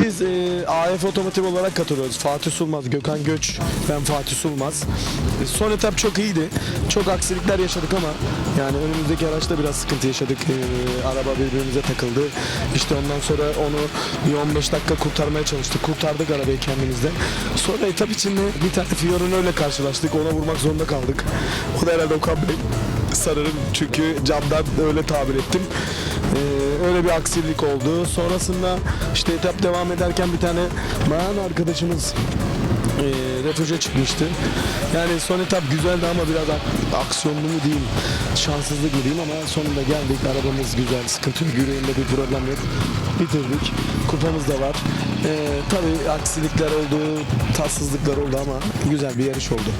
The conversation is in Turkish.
biz e, AF Otomotiv olarak katılıyoruz. Fatih Sulmaz, Gökhan Göç, ben Fatih Sulmaz. E, son etap çok iyiydi. Çok aksilikler yaşadık ama yani önümüzdeki araçta biraz sıkıntı yaşadık. E, araba birbirimize takıldı. İşte ondan sonra onu bir 15 dakika kurtarmaya çalıştık. Kurtardık arabayı kendimizde. Sonra etap içinde bir tane Fiorino ile karşılaştık. Ona vurmak zorunda kaldık. O da herhalde Okan Bey sanırım çünkü camdan öyle tabir ettim. Öyle bir aksilik oldu. Sonrasında işte etap devam ederken bir tane bayan arkadaşımız e, refüje çıkmıştı. Yani son etap güzeldi ama biraz ak- aksiyonlu mu diyeyim, şanssızlık mı diyeyim ama sonunda geldik. Arabamız güzel, sıkıntı yok, yüreğinde bir problem yok. Bitirdik. Kupamız da var. Ee, tabii aksilikler oldu, tatsızlıklar oldu ama güzel bir yarış oldu.